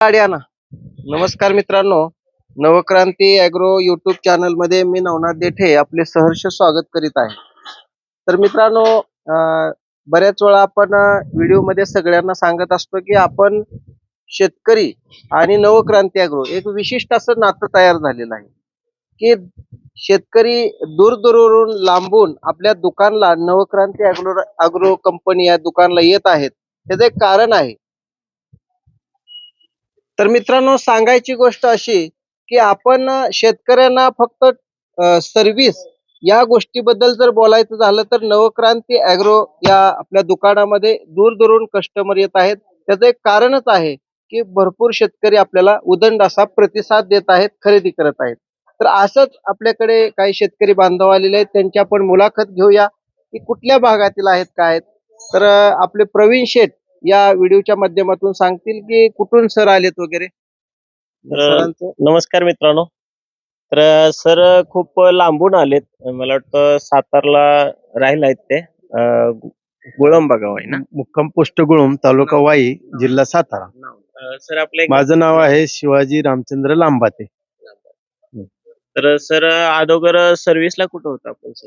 नमस्कार मित्रांनो. Navkranti agro YouTube चॅनलमध्ये मी नवनाथ देठे आपले सहर्ष स्वागत करीत आहे. तर मित्रांनो बऱ्याच वेळा आपण व्हिडिओमध्ये सगळ्यांना सांगत असतो की आपण शेतकरी आणि नवक्रांती अॅग्रो एक विशिष्ट असं नातं तयार झालेलं आहे. की शेतकरी दूरदूरवरून लांबून आपल्या दुकानला नवक्रांती अॅग्रो अॅग्रो कंपनी या दुकानला येत आहेत. त्याचं एक कारण आहे. तर मित्रांनो सांगायची गोष्ट अशी की आपण शेतकऱ्यांना फक्त सर्व्हिस या गोष्टीबद्दल जर बोलायचं झालं तर नवक्रांती अॅग्रो या आपल्या दुकानामध्ये दूरदूरून कस्टमर येत आहेत त्याचं एक कारणच आहे की भरपूर शेतकरी आपल्याला उदंड असा प्रतिसाद देत आहेत खरेदी करत आहेत तर असंच आपल्याकडे काही शेतकरी बांधव आलेले आहेत त्यांची आपण मुलाखत घेऊया की कुठल्या भागातील आहेत काय आहेत. तर आपले प्रवीण शेठ या व्हिडिओच्या माध्यमातून सांगतील की कुठून सर आलेत वगैरे? सरांचं. नमस्कार मित्रांनो. तर सर खूप लांबून आलेत. मला वाटतं सातारला राहिले आहेत ते गुळंबा गाव आहे ना? मुक्काम पोस्ट गुळूम तालुका वाई जिल्हा सातारा. अं, सर आपले माझं नाव आहे शिवाजी रामचंद्र लांबाते. तर सर अगोदर सर्व्हिसला कुठं होतं आपण सर?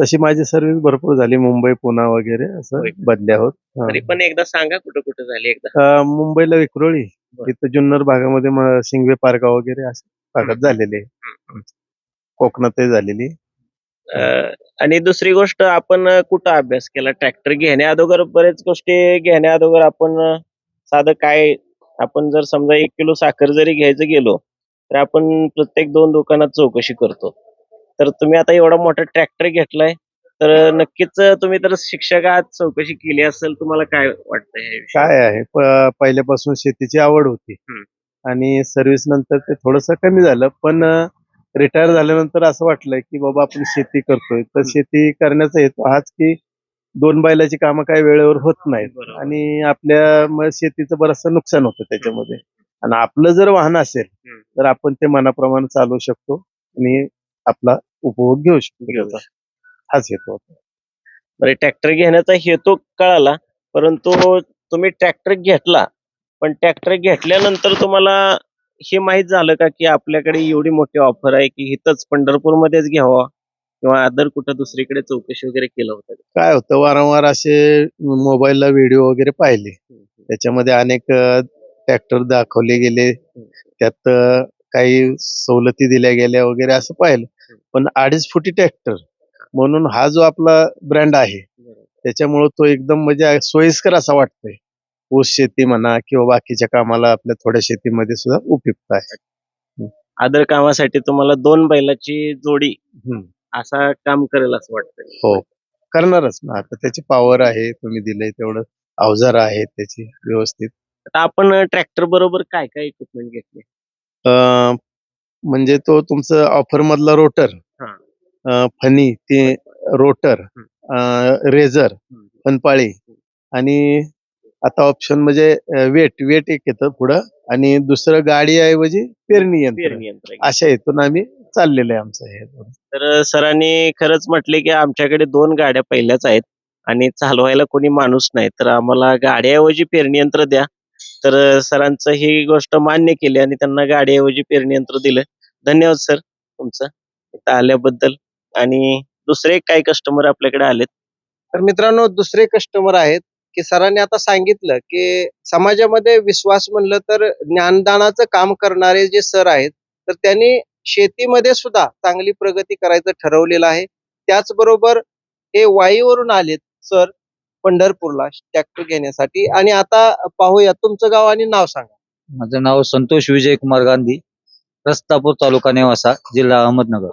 तशी माझी सर्व्हिस भरपूर झाली. मुंबई पुणा वगैरे असं होय. बदल्या होत. हा. तरी पण एकदा सांगा कुठं कुठं झाली एकदा. अं, मुंबईला विक्रोळी. बरं. इथं जुन्नर भागामध्ये म- शिंगवे पारगाव वगैरे अशा भागात झालेले. कोकणातही झालेली. अं, आणि दुसरी गोष्ट आपण कुठं अभ्यास केला? ट्रॅक्टर घेण्या अगोदर बरेच गोष्टी घेण्या अगोदर आपण साधं काय आपण जर समजा एक किलो साखर जरी घ्यायचं गेलो तर आपण प्रत्येक दोन दुकानात चौकशी करतो. तर तुम्ही आता एवढा मोठा ट्रॅक्टर घेतलाय तर नक्कीच तुम्ही तर शिक्षकात चौकशी केली असेल तुम्हाला काय वाटतं काय आहे? प- पहिल्यापासून शेतीची आवड होती. हम्म. आणि सर्व्हिस नंतर ते थोडस कमी झालं पण रिटायर झाल्यानंतर असं वाटलं की बाबा आपण शेती करतोय. तर शेती करण्याचा हेतू हाच की दोन बैलाची कामं काही वेळेवर होत नाहीत. बरोबर. आणि आपल्या मग शेतीचं बरचसं नुकसान होतं त्याच्यामध्ये. आणि आपलं जर वाहन असेल हम्म. तर आपण ते मनाप्रमाणे चालवू शकतो. आणि आपला उपभोग घेऊ शकतो. हाच हेतू होता. बरे ट्रॅक्टर घेण्याचा हेतू कळाला परंतु तुम्ही ट्रॅक्टर घेतला पण ट्रॅक्टर घेतल्यानंतर तुम्हाला हे माहीत झालं का की आपल्याकडे एवढी मोठी ऑफर आहे की इथंच पंढरपूरमध्येच घ्यावा किंवा अदर कुठं दुसरीकडे चौकशी वगैरे केलं होतं? काय होतं वारंवार असे मोबाईलला व्हिडिओ वगैरे पाहिले. त्याच्यामध्ये अनेक ट्रॅक्टर दाखवले गेले. त्यात काही सवलती दिल्या गेल्या वगैरे असं पाहिलं. पण अडीच फुटी ट्रॅक्टर म्हणून हा जो आपला ब्रँड आहे त्याच्यामुळं तो एकदम म्हणजे सोयीस्कर असा वाटतोय. ऊस शेती म्हणा किंवा बाकीच्या कामाला आपल्या थोड्या शेतीमध्ये सुद्धा उपयुक्त आहे. अदर कामासाठी तुम्हाला दोन बैलाची जोडी. असा काम करेल असं वाटतं हो. करणारच ना. आता त्याची पॉवर आहे तुम्ही दिलंय तेवढं. अवजार आहेत त्याची व्यवस्थित. आता आपण ट्रॅक्टर बरोबर काय काय इक्विपमेंट घेतले अं, म्हणजे तो तुमचं ऑफर मधला रोटर हा. फनी ते रोटर रेझर फनपाळी. आणि आता ऑप्शन म्हणजे वेट वेट एक येतं पुढं. आणि दुसरं गाडी ऐवजी पेरणी यंत्र. पेरणी यंत्र अशा हेतून आम्ही चाललेलं आहे आमचं हे. तर सरांनी खरंच म्हटले की आमच्याकडे दोन गाड्या पहिल्याच आहेत. आणि चालवायला कोणी माणूस नाही. तर आम्हाला गाड्याऐवजी पेरणी यंत्र द्या. तर सरांचं ही गोष्ट मान्य केली आणि त्यांना गाडीऐवजी पेरणी यंत्र दिलं. धन्यवाद सर तुमचं. इथं आल्याबद्दल. आणि दुसरे काही कस्टमर आपल्याकडे आलेत. तर मित्रांनो दुसरे कस्टमर आहेत की सरांनी आता सांगितलं की समाजामध्ये विश्वास म्हणलं तर ज्ञानदानाचं काम करणारे जे सर आहेत तर त्यांनी शेतीमध्ये सुद्धा चांगली प्रगती करायचं ठरवलेलं आहे. त्याचबरोबर हे वाईवरून आलेत सर पंढरपूरला ट्रॅक्टर घेण्यासाठी. आणि आता पाहूया तुमचं गाव आणि नाव सांगा. माझं नाव संतोष विजय कुमार गांधी रस्तापूर तालुका नेवासा जिल्हा अहमदनगर.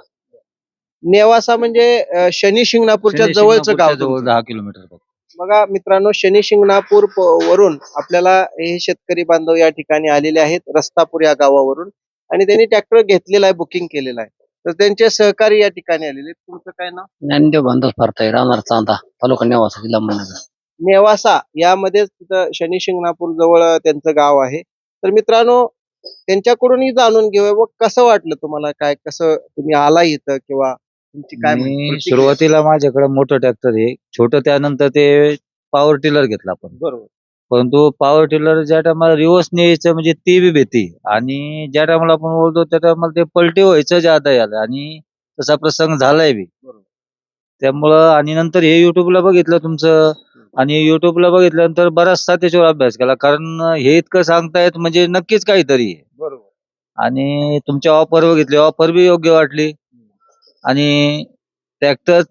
नेवासा म्हणजे अं, शनी शिंगणापूरच्या जवळचं गाव जवळ तुमचं. दहा किलोमीटर फक्त. बघा मित्रांनो शनी शिंगणापूर प- वरून आपल्याला हे शेतकरी बांधव या ठिकाणी आलेले आहेत रस्तापूर या गावावरून. आणि त्यांनी ट्रॅक्टर घेतलेला आहे बुकिंग केलेला आहे. तर त्यांचे सहकारी या ठिकाणी आलेले. तुमचं काय नाव? ज्ञानदेव बांधव फारताय राहणार चांदा तालुका नेवासा जिल्हा अहमदनगर नेवासा यामध्येच तिथं शनी शिंगणापूर जवळ त्यांचं गाव आहे. तर मित्रांनो त्यांच्याकडूनही जाणून घेऊया व कसं वाटलं तुम्हाला काय कसं तुम्ही आला इथं किंवा तुमची काय मी प्रतिक्रिया? सुरुवातीला माझ्याकडे मोठं ट्रॅक्टर आहे. छोटं त्यानंतर ते पॉवर टिलर घेतला आपण. बरोबर. परंतु पॉवर टिलर ज्या टायमाला रिव्हर्स न्यायचं म्हणजे ती बी भीती. आणि ज्या टायमाला आपण बोलतो त्या टायमाला ते पलटी व्हायचं ज्यादा आलं आणि तसा प्रसंग झालाय बी. त्यामुळं आणि नंतर हे युट्यूबला बघितलं तुमचं. आणि युट्यूबला बघितल्यानंतर बराचसा त्याच्यावर अभ्यास केला. कारण हे इतकं सांगतायत म्हणजे नक्कीच काहीतरी. आहे. बरोबर. आणि तुमच्या ऑफर बघितली. ऑफर बी योग्य वाटली. आणि ट्रॅक्टर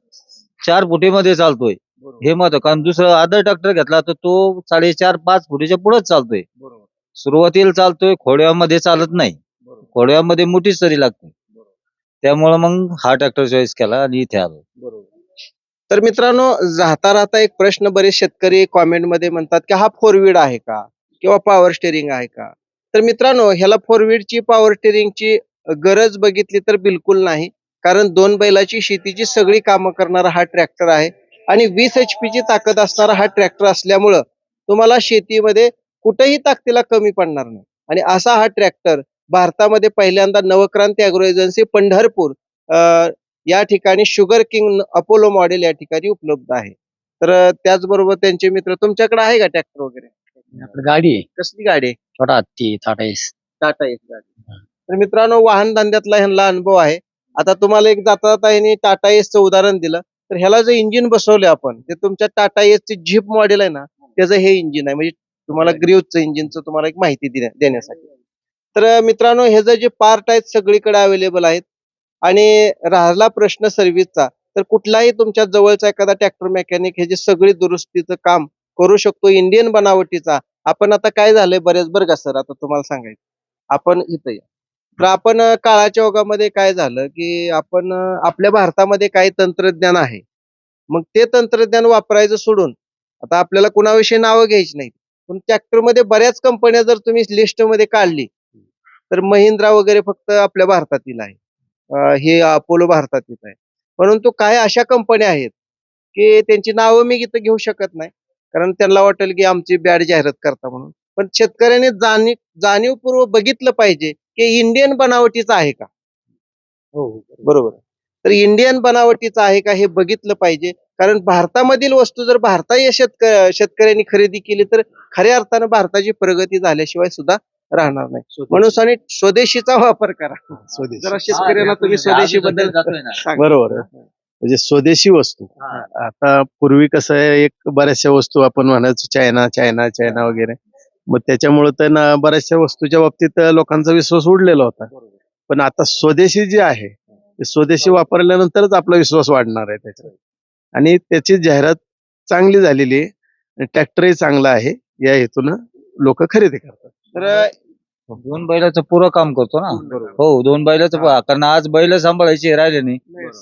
चार फुटीमध्ये चालतोय. हे महत्त्व कारण दुसरं आदर ट्रॅक्टर घेतला तर तो साडेचार पाच फुटीच्या पुढेच चालतोय. सुरुवातीला चालतोय खोड्यामध्ये चालत नाही. खोड्यामध्ये मोठीच तरी लागते. त्यामुळे मग हा ट्रॅक्टर चॉईस केला आणि इथे आलो. बरोबर. तर मित्रांनो राहता राहता एक प्रश्न बरेच शेतकरी कॉमेंटमध्ये म्हणतात की हा फोर व्हील आहे का? किंवा पॉवर स्टेरिंग आहे का? तर मित्रांनो ह्याला फोर व्हीलची पॉवर स्टेरिंगची गरज बघितली तर बिलकुल नाही. कारण दोन बैलाची शेतीची सगळी कामं करणारा हा ट्रॅक्टर आहे. आणि वीस एच ची ताकद असणारा हा ट्रॅक्टर असल्यामुळं तुम्हाला शेतीमध्ये कुठेही ताकदीला कमी पडणार नाही. आणि असा हा ट्रॅक्टर भारतामध्ये पहिल्यांदा नवक्रांती अॅग्रो एजन्सी पंढरपूर या ठिकाणी शुगर किंग अपोलो मॉडेल या ठिकाणी उपलब्ध आहे. तर त्याचबरोबर त्यांचे मित्र तुमच्याकडे आहे का ट्रॅक्टर वगैरे? आपली गाडी आहे. कसली गाडी? आहे छोटा हत्ती टाटा एस टाटा एस गाडी. तर मित्रांनो वाहन धंद्यातला ह्यांना अनुभव आहे. आता तुम्हाला एक जाता जाता यांनी टाटा एसचं उदाहरण दिलं. तर ह्याला जे इंजिन बसवले आपण ते तुमच्या टाटा एसचे जीप मॉडेल आहे ना त्याचं हे इंजिन आहे. म्हणजे तुम्हाला ग्रीवचं इंजिनचं तुम्हाला एक माहिती देण्या- देण्यासाठी. तर मित्रांनो हे जे पार्ट आहेत सगळीकडे अवेलेबल आहेत. आणि राहिला प्रश्न सर्व्हिसचा तर कुठलाही तुमच्या जवळचा एखादा ट्रॅक्टर मेकॅनिक हे जे सगळी दुरुस्तीचं काम करू शकतो इंडियन बनावटीचा आपण आता काय झालंय बरेच बरं का सर? आता तुम्हाला सांगायचं. आपण इथं या. तर आपण काळाच्या ओघामध्ये काय झालं की आपण आपल्या भारतामध्ये काही तंत्रज्ञान आहे. मग ते तंत्रज्ञान वापरायचं सोडून आता आपल्याला कुणाविषयी नावं घ्यायची नाही पण ट्रॅक्टरमध्ये बऱ्याच कंपन्या जर तुम्ही लिस्टमध्ये काढली तर महिंद्रा वगैरे फक्त आपल्या भारतातील आहे. हे अपोलो भारतातील आहे. परंतु काही अशा कंपन्या आहेत की त्यांची नावं मी इथं घेऊ शकत नाही. कारण त्यांना वाटेल की आमची बॅड जाहिरात करता म्हणून. पण शेतकऱ्याने जाणीव जाणीवपूर्वक बघितलं पाहिजे की इंडियन बनावटीचा आहे का? बरोबर. तर इंडियन बनावटीचा आहे का हे बघितलं पाहिजे. कारण भारतामधील वस्तू जर भारतीय शेतक शेतकऱ्यांनी खरेदी केली तर खऱ्या अर्थानं भारताची प्रगती झाल्याशिवाय सुद्धा राहणार नाही. म्हणून स्वदेशीचा वापर करा. स्वदेशी. जरा शेतकऱ्याला तुम्ही स्वदेशी बद्दल. बरोबर. म्हणजे स्वदेशी वस्तू. आता पूर्वी कसं आहे एक बऱ्याचशा वस्तू आपण म्हणायचो चायना चायना चायना वगैरे. मग त्याच्यामुळे तर ना बऱ्याचशा वस्तूच्या बाबतीत लोकांचा विश्वास उडलेला होता. पण आता स्वदेशी जे आहे ते स्वदेशी वापरल्यानंतरच आपला विश्वास वाढणार आहे त्याच्यावर. आणि त्याची जाहिरात चांगली झालेली आहे आणि ट्रॅक्टरही चांगला आहे. या हेतून लोक खरेदी करतात. तर दोन बैलाचं पुरं काम करतो ना? हो दोन बैलाचं. कारण आज बैल सांभाळायची राहिले नाही.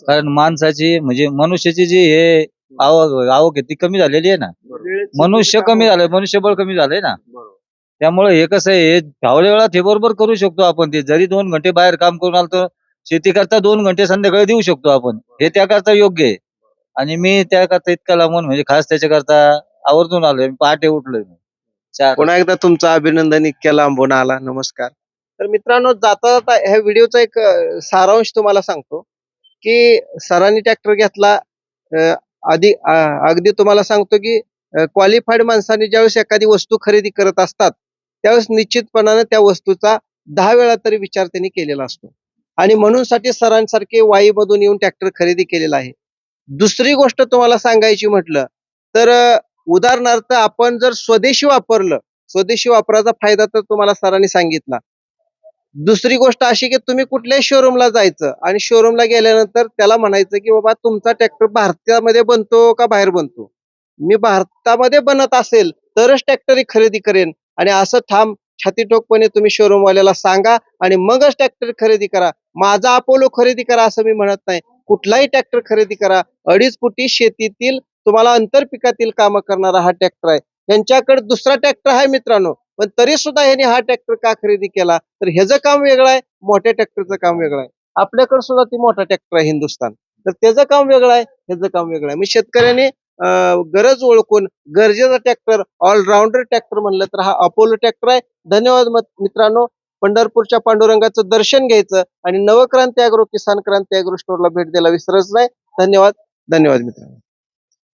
कारण माणसाची म्हणजे मनुष्याची जी हे आवक आवक आहे ती कमी झालेली आहे ना. मनुष्य कमी झालंय मनुष्यबळ कमी झालंय ना. त्यामुळे हे कसं आहे हे फावल्या वेळात हे बरोबर करू शकतो आपण ते. जरी दोन घंटे बाहेर काम करून आलो तर शेती करता दोन घंटे संध्याकाळी देऊ शकतो आपण. हे त्याकरता योग्य आहे. आणि मी त्याकरता इतका लांबून म्हणजे खास त्याच्याकरता आवर्जून आलोय. पहाटे उठलोय मी. चार. पुन्हा एकदा तुमचं अभिनंदन इतक्या लांबून आला. नमस्कार. तर मित्रांनो जाता जाता ह्या व्हिडिओचा एक अं, सारांश तुम्हाला सांगतो की सरांनी ट्रॅक्टर घेतला अं, आधी अं, अगदी तुम्हाला सांगतो की क्वालिफाईड माणसाने ज्यावेळेस एखादी वस्तू खरेदी करत असतात त्यावेळेस निश्चितपणानं त्या वस्तूचा दहा वेळा तरी विचार त्यांनी केलेला असतो. आणि म्हणून साठी सरांसारखे वाईमधून येऊन ट्रॅक्टर खरेदी केलेला आहे. दुसरी गोष्ट तुम्हाला सांगायची म्हटलं तर उदाहरणार्थ आपण जर स्वदेशी वापरलं स्वदेशी वापराचा फायदा तर तुम्हाला सरांनी सांगितला. दुसरी गोष्ट अशी की तुम्ही कुठल्याही शोरूमला जायचं आणि शोरूमला गेल्यानंतर त्याला म्हणायचं की बाबा तुमचा ट्रॅक्टर भारतामध्ये बनतो का बाहेर बनतो? मी भारतामध्ये बनत असेल तरच ट्रॅक्टर खरेदी करेन. आणि असं ठाम छातीटोकपणे तुम्ही शोरूमवाल्याला सांगा आणि मगच ट्रॅक्टर खरेदी करा. माझा अपोलो खरेदी करा असं मी म्हणत नाही. कुठलाही ट्रॅक्टर खरेदी करा. अडीच फुटी शेतीतील तुम्हाला आंतरपिकातील कामं करणारा हा ट्रॅक्टर आहे. यांच्याकडे दुसरा ट्रॅक्टर आहे मित्रांनो. पण तरी सुद्धा यांनी हा ट्रॅक्टर का खरेदी केला? तर ह्याचं काम वेगळं आहे. मोठ्या ट्रॅक्टरचं काम वेगळं आहे. आपल्याकडे सुद्धा ती मोठा ट्रॅक्टर आहे हिंदुस्थान. तर त्याचं काम वेगळं आहे. ह्याचं काम वेगळं आहे. मी शेतकऱ्याने गरज ओळखून गरजेचा ट्रॅक्टर ऑलराऊंडर ट्रॅक्टर म्हणलं तर हा अपोलो ट्रॅक्टर आहे. धन्यवाद मित्रांनो. पंढरपूरच्या पांडुरंगाचं दर्शन घ्यायचं आणि नवक्रांती अॅग्रो किसान क्रांती अॅग्रो स्टोअरला भेट द्यायला विसरच नाही. धन्यवाद. धन्यवाद मित्रांनो.